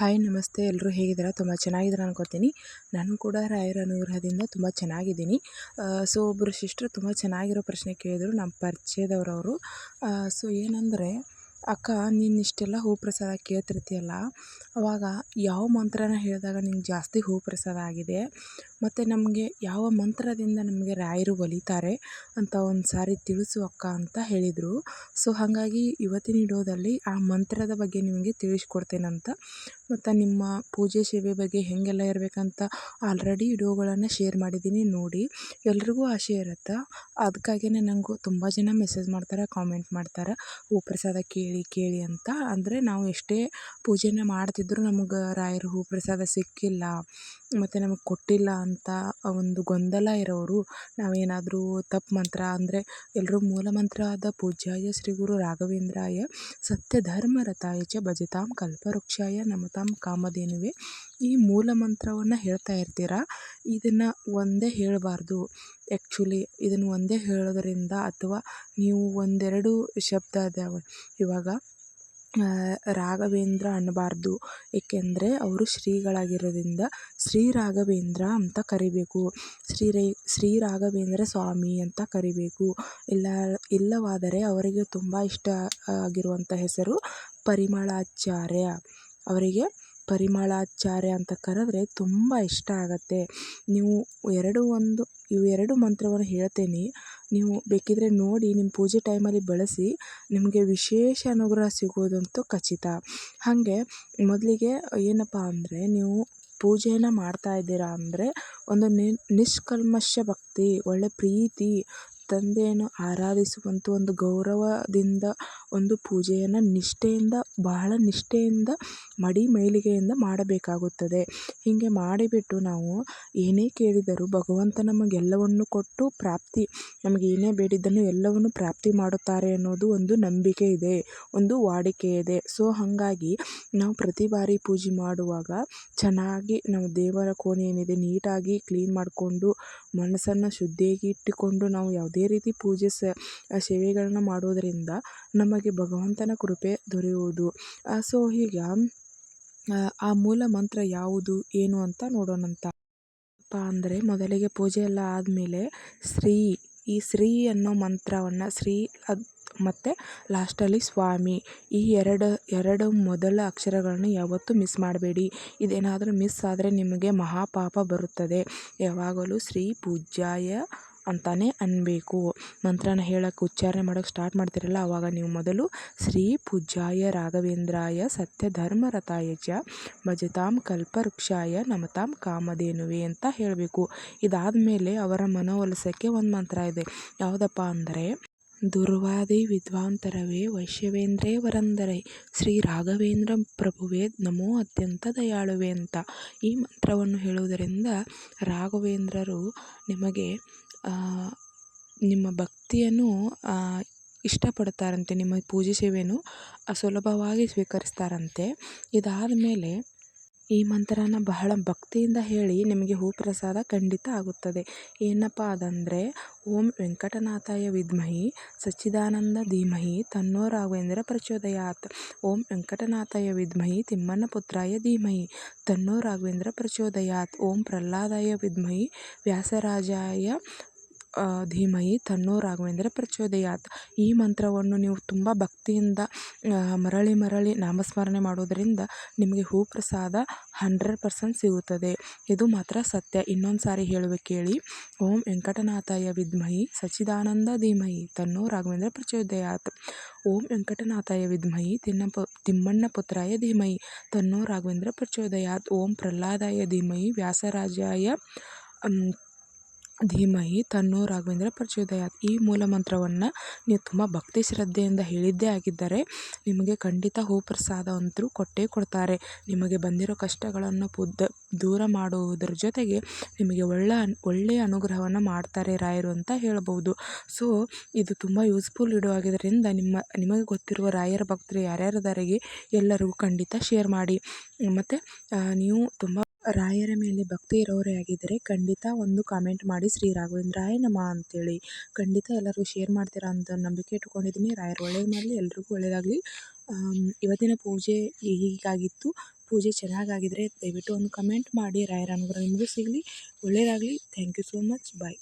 Hi, ನಮಸ್ತೆ. ಎಲ್ಲರೂ ಹೇಗಿದ್ದೀರಾ? ತುಂಬ ಚೆನ್ನಾಗಿದ್ದೀರಾ ಅನ್ಕೋತೀನಿ. ನಾನು ಕೂಡ ರಾಯರ ಅನುಗ್ರಹದಿಂದ ತುಂಬ ಚೆನ್ನಾಗಿದ್ದೀನಿ. ಸೊ ಒಬ್ಬರು ಸಿಸ್ಟ್ರು ತುಂಬ ಚೆನ್ನಾಗಿರೋ ಪ್ರಶ್ನೆ ಕೇಳಿದರು. ನಮ್ಮ ಪರಿಚಯದವ್ರವರು. ಸೊ, ಏನಂದರೆ, ಅಕ್ಕ, ನೀನು ಇಷ್ಟೆಲ್ಲ ಹೂ ಪ್ರಸಾದ ಕೇಳ್ತಿರ್ತೀಯಲ್ಲ? ಅವಾಗ ಯಾವ ಮಂತ್ರನ ಹೇಳಿದಾಗ ನಿಂಗೆ ಜಾಸ್ತಿ ಹೂ ಪ್ರಸಾದ ಆಗಿದೆ? ಮತ್ತು ನಮಗೆ ಯಾವ ಮಂತ್ರದಿಂದ ನಮಗೆ ರಾಯರು ಒಲಿತಾರೆ ಅಂತ ಒಂದು ಸಾರಿ ತಿಳಿಸು ಅಕ್ಕ ಅಂತ ಹೇಳಿದರು. ಸೊ ಹಾಗಾಗಿ ಇವತ್ತಿನ ವಿಡಿಯೋದಲ್ಲಿ ಆ ಮಂತ್ರದ ಬಗ್ಗೆ ನಿಮಗೆ ತಿಳಿಸ್ಕೊಡ್ತೇನಂತ ಮತ್ತು ನಿಮ್ಮ ಪೂಜೆ ಸೇವೆ ಬಗ್ಗೆ ಹೇಗೆಲ್ಲ ಇರಬೇಕಂತ ಆಲ್ರೆಡಿ ವಿಡಿಯೋಗಳನ್ನು ಶೇರ್ ಮಾಡಿದ್ದೀನಿ ನೋಡಿ. ಎಲ್ರಿಗೂ ಆಸೆ ಇರುತ್ತೆ? ಅದಕ್ಕಾಗಿಯೇ ನನಗೂ ತುಂಬ ಜನ ಮೆಸೇಜ್ ಮಾಡ್ತಾರೆ ಕಾಮೆಂಟ್ ಮಾಡ್ತಾರೆ. ಹೂ ಪ್ರಸಾದ ಕೇಳಿ ಕೇಳಿ ಅಂತ. ಅಂದರೆ ನಾವು ಎಷ್ಟೇ ಪೂಜೆನ ಮಾಡ್ತಿದ್ದರೂ ನಮಗೆ ರಾಯರು ಹೂ ಪ್ರಸಾದ ಸಿಕ್ಕಿಲ್ಲ. ಮತ್ತು ನಮಗೆ ಕೊಟ್ಟಿಲ್ಲ ಅಂತ ಒಂದು ಗೊಂದಲ ಇರೋರು ನಾವೇನಾದರೂ ತಪ್ಪು ಮಂತ್ರ ಅಂದರೆ ಎಲ್ಲರೂ ಮೂಲ ಮಂತ್ರ ಆದ ಪೂಜ್ಯಾಯ ಶ್ರೀ ಗುರು ರಾಘವೇಂದ್ರಾಯ ಸತ್ಯ ಧರ್ಮ ರಥಾಯ ಚ ಭಜತಾಂ ಕಲ್ಪವೃಕ್ಷಾಯ ನಮತಾಂ ಕಾಮಧೇನುವೆ. ಈ ಮೂಲ ಮಂತ್ರವನ್ನು ಹೇಳ್ತಾ ಇರ್ತೀರ? ಇದನ್ನು ಒಂದೇ ಹೇಳಬಾರ್ದು. ಆ್ಯಕ್ಚುಲಿ ಇದನ್ನು ಒಂದೇ ಹೇಳೋದರಿಂದ ಅಥವಾ ನೀವು ಒಂದೆರಡು ಶಬ್ದ ಅದಾವೆ. ಇವಾಗ ರಾಘವೇಂದ್ರ ಅನ್ನಬಾರ್ದು. ಏಕೆಂದರೆ ಅವರು ಶ್ರೀಗಳಾಗಿರೋದ್ರಿಂದ ಶ್ರೀ ರಾಘವೇಂದ್ರ ಅಂತ ಕರಿಬೇಕು. ಶ್ರೀ ರೈ ಶ್ರೀ ರಾಘವೇಂದ್ರ ಸ್ವಾಮಿ ಅಂತ ಕರಿಬೇಕು. ಇಲ್ಲ ಇಲ್ಲವಾದರೆ ಅವರಿಗೆ ತುಂಬ ಇಷ್ಟ ಆಗಿರುವಂಥ ಹೆಸರು ಪರಿಮಳಾಚಾರ್ಯ. ಅವರಿಗೆ ಪರಿಮಳಾಚಾರ್ಯ ಅಂತ ಕರೆದ್ರೆ ತುಂಬ ಇಷ್ಟ ಆಗುತ್ತೆ. ನೀವು ಎರಡು ಒಂದು, ಇವು ಎರಡು ಮಂತ್ರವನ್ನು ಹೇಳ್ತೇನೆ. ನೀವು ಬೇಕಿದ್ದರೆ ನೋಡಿ ನಿಮ್ಮ ಪೂಜೆ ಟೈಮಲ್ಲಿ ಬಳಸಿ ನಿಮಗೆ ವಿಶೇಷ ಅನುಗ್ರಹ ಸಿಗೋದಂತೂ ಖಚಿತ. ಹಾಗೆ ಮೊದಲಿಗೆ ಏನಪ್ಪ ಅಂದರೆ ನೀವು ಪೂಜೆಯನ್ನು ಮಾಡ್ತಾ ಇದ್ದೀರಾ ಅಂದರೆ ಒಂದು ನಿಷ್ಕಲ್ಮಶ ಭಕ್ತಿ, ಒಳ್ಳೆ ಪ್ರೀತಿ ತಂದೆಯನ್ನು ಆರಾಧಿಸುವಂಥ ಒಂದು ಗೌರವದಿಂದ, ಒಂದು ಪೂಜೆಯನ್ನು ನಿಷ್ಠೆಯಿಂದ, ಬಹಳ ನಿಷ್ಠೆಯಿಂದ, ಮಡಿ ಮೈಲಿಗೆಯಿಂದ ಮಾಡಬೇಕಾಗುತ್ತದೆ. ಹೀಗೆ ಮಾಡಿಬಿಟ್ಟು ನಾವು ಏನೇ ಕೇಳಿದರೂ ಭಗವಂತ ನಮಗೆಲ್ಲವನ್ನು ಕೊಟ್ಟು ಪ್ರಾಪ್ತಿ, ನಮಗೆ ಏನೇ ಬೇಡಿದ್ದನ್ನು ಎಲ್ಲವನ್ನು ಪ್ರಾಪ್ತಿ ಮಾಡುತ್ತಾರೆ ಅನ್ನೋದು ಒಂದು ನಂಬಿಕೆ ಇದೆ, ಒಂದು ವಾಡಿಕೆ ಇದೆ. ಸೊ ಹಾಗಾಗಿ ನಾವು ಪ್ರತಿ ಬಾರಿ ಪೂಜೆ ಮಾಡುವಾಗ ಚೆನ್ನಾಗಿ ನಾವು ದೇವರ ಕೋಣೆ ಏನಿದೆ ನೀಟಾಗಿ ಕ್ಲೀನ್ ಮಾಡಿಕೊಂಡು ಮನಸ್ಸನ್ನು ಶುದ್ಧಿಯಾಗಿ ಇಟ್ಟುಕೊಂಡು ನಾವು ಯಾವುದೇ ರೀತಿ ಪೂಜೆ ಸೇವೆಗಳನ್ನು ಮಾಡೋದರಿಂದ ನಮಗೆ ಭಗವಂತನ ಕೃಪೆ ದೊರೆಯುವುದು. ಸೊ ಈಗ ಆ ಮೂಲ ಮಂತ್ರ ಯಾವುದು, ಏನು ಅಂತ ನೋಡೋಣಂತ ಅಂದರೆ ಮೊದಲಿಗೆ ಪೂಜೆ ಎಲ್ಲ ಆದಮೇಲೆ ಶ್ರೀ, ಈ ಶ್ರೀ ಅನ್ನೋ ಮಂತ್ರವನ್ನು ಶ್ರೀ ಅದು ಮತ್ತು ಲಾಸ್ಟಲ್ಲಿ ಸ್ವಾಮಿ, ಈ ಎರಡು ಎರಡು ಮೊದಲ ಅಕ್ಷರಗಳನ್ನು ಯಾವತ್ತೂ ಮಿಸ್ ಮಾಡಬೇಡಿ. ಇದೇನಾದರೂ ಮಿಸ್ ಆದರೆ ನಿಮಗೆ ಮಹಾಪಾಪ ಬರುತ್ತದೆ. ಯಾವಾಗಲೂ ಶ್ರೀ ಪೂಜ್ಯಾಯ ಅಂತಲೇ ಅನ್ನಬೇಕು ಮಂತ್ರನ ಹೇಳೋಕ್ಕೆ ಉಚ್ಚಾರಣೆ ಮಾಡೋಕ್ಕೆ ಸ್ಟಾರ್ಟ್ ಮಾಡ್ತೀರಲ್ಲ ಆವಾಗ ನೀವು ಮೊದಲು ಶ್ರೀ ಪೂಜ್ಯಾಯ ರಾಘವೇಂದ್ರಾಯ ಸತ್ಯ ಧರ್ಮರತಾಯ ಚ ಭಜತಾಂ ಕಲ್ಪವೃಕ್ಷಾಯ ನಮತಾಂ ಕಾಮಧೇನುವೆ ಅಂತ ಹೇಳಬೇಕು. ಇದಾದ ಮೇಲೆ ಅವರ ಮನವೊಲಿಸೋಕ್ಕೆ ಒಂದು ಮಂತ್ರ ಇದೆ. ಯಾವುದಪ್ಪ ಅಂದರೆ ದುರ್ವಾದಿ ವಿದ್ವಾಂತರವೇ, ವೈಶ್ಯವೇಂದ್ರೇ ವರಂದರೈ. ಶ್ರೀ ರಾಘವೇಂದ್ರ ಪ್ರಭುವೇ ನಮೋ ಅತ್ಯಂತ ದಯಾಳುವೆ ಅಂತ ಈ ಮಂತ್ರವನ್ನು ಹೇಳುವುದರಿಂದ ರಾಘವೇಂದ್ರರು ನಿಮಗೆ ನಿಮ್ಮ ಭಕ್ತಿಯನ್ನು ಇಷ್ಟಪಡ್ತಾರಂತೆ ನಿಮ್ಮ ಪೂಜೆ ಸೇವೆಯನ್ನು ಸುಲಭವಾಗಿ ಸ್ವೀಕರಿಸ್ತಾರಂತೆ. ಇದಾದ ಮೇಲೆ ಈ ಮಂತ್ರನ ಬಹಳ ಭಕ್ತಿಯಿಂದ ಹೇಳಿ ನಿಮಗೆ ಹೂ ಪ್ರಸಾದ ಖಂಡಿತ ಆಗುತ್ತದೆ. ಏನಪ್ಪ ಅದಂದರೆ ಓಂ ವೆಂಕಟನಾಥಾಯ ವಿದ್ಮಹಿ, ಸಚ್ಚಿದಾನಂದ ಧೀಮಹಿ, ತನ್ನೋ ರಾಘವೇಂದ್ರ ಪ್ರಚೋದಯಾತ್. ಓಂ ವೆಂಕಟನಾಥಾಯ ವಿದ್ಮಹಿ ತಿಮ್ಮನ ಪುತ್ರಾಯ ಧೀಮಹಿ, ತನ್ನೋ ರಾಘವೇಂದ್ರ ಪ್ರಚೋದಯಾತ್. ಓಂ ಪ್ರಹ್ಲಾದಾಯ ವಿದ್ಮಹಿ, ವ್ಯಾಸರಾಜಾಯ ಧೀಮಹಿ ತನ್ನೋ ರಾಘವೇಂದ್ರ ಪ್ರಚೋದಯಾತ್. ಈ ಮಂತ್ರವನ್ನು ನೀವು ತುಂಬ ಭಕ್ತಿಯಿಂದ ಮರಳಿ ಮರಳಿ ನಾಮಸ್ಮರಣೆ ಮಾಡೋದರಿಂದ ನಿಮಗೆ ಹೂ ಪ್ರಸಾದ ಹಂಡ್ರೆಡ್ ಪರ್ಸೆಂಟ್ ಸಿಗುತ್ತದೆ. ಇದು ಮಾತ್ರ ಸತ್ಯ. ಇನ್ನೊಂದು ಸಾರಿ ಹೇಳುವೆ ಕೇಳಿ. ಓಂ ವೆಂಕಟನಾಥಾಯ ವಿದ್ಮಹಿ ಸಚ್ಚಿದಾನಂದ ಧೀಮಹಿ ತನ್ನೋ ರಾಘವೇಂದ್ರ ಪ್ರಚೋದಯಾತ್. ಓಂ ವೆಂಕಟನಾಥಾಯ ವಿದ್ಮಹಿ ತಿನ್ನಪ ತಿಮ್ಮಣ್ಣ ಪುತ್ರಾಯ ಧೀಮಹಿ ತನ್ನೋ ರಾಘವೇಂದ್ರ ಪ್ರಚೋದಯಾತ್. ಓಂ ಪ್ರಹ್ಲಾದಾಯ ಧೀಮಹಿ ವ್ಯಾಸರಾಜಾಯ ಧೀಮಹಿ ತನ್ನೋ ರಾಘವೇಂದ್ರ ಪ್ರಚೋದಯಾತ್. ಈ ಮೂಲ ಮಂತ್ರವನ್ನು ನೀವು ತುಂಬ ಭಕ್ತಿ ಶ್ರದ್ಧೆಯಿಂದ ಹೇಳಿದ್ದೇ ಆಗಿದ್ದರೆ ನಿಮಗೆ ಖಂಡಿತ ಹೂ ಪ್ರಸಾದ ಅಂತೂ ಕೊಟ್ಟೇ ಕೊಡ್ತಾರೆ. ನಿಮಗೆ ಬಂದಿರೋ ಕಷ್ಟಗಳನ್ನು ಪುದ್ದ, ದೂರ ಮಾಡುವುದರ ಜೊತೆಗೆ ನಿಮಗೆ ಒಳ್ಳೆ ಒಳ್ಳೆಯ ಅನುಗ್ರಹವನ್ನು ಮಾಡ್ತಾರೆ ರಾಯರು ಅಂತ ಹೇಳಬಹುದು ಸೊ ಇದು ತುಂಬ ಯೂಸ್ಫುಲ್ ವಿಡಿಯೋ ಆಗಿದ್ದರಿಂದ ನಿಮ್ಮ, ನಿಮಗೆ ಗೊತ್ತಿರುವ ರಾಯರ ಭಕ್ತರು ಯಾರ್ಯಾರಿದಾರಿಗೆ ಎಲ್ಲರಿಗೂ ಖಂಡಿತ ಶೇರ್ ಮಾಡಿ. ಮತ್ತು ನೀವು ತುಂಬ ರಾಯರ ಮೇಲೆ ಭಕ್ತಿ ಇರೋರೇ ಆಗಿದ್ದರೆ ಖಂಡಿತ ಒಂದು ಕಾಮೆಂಟ್ ಮಾಡಿ ಶ್ರೀ ರಾಘವೇಂದ್ರಾಯ ನಮಃ ಅಂತೇಳಿ. ಖಂಡಿತ ಎಲ್ಲರೂ ಶೇರ್ ಮಾಡ್ತೀರಾ ಅಂತ ನಂಬಿಕೆ ಇಟ್ಕೊಂಡಿದ್ದೀನಿ ರಾಯರು ಒಳ್ಳೇದು ಮಾಡಲಿ ಎಲ್ರಿಗೂ ಒಳ್ಳೆಯದಾಗಲಿ. ಇವತ್ತಿನ ಪೂಜೆ ಹೀಗಾಗಿತ್ತು. ಪೂಜೆ ಚೆನ್ನಾಗಾಗಿದ್ದರೆ ದಯವಿಟ್ಟು ಒಂದು ಕಮೆಂಟ್ ಮಾಡಿ. ರಾಯರ ಅನುಗ್ರಹ ನಿಮಗೂ ಸಿಗಲಿ. ಒಳ್ಳೆಯದಾಗಲಿ. Thank you so much bye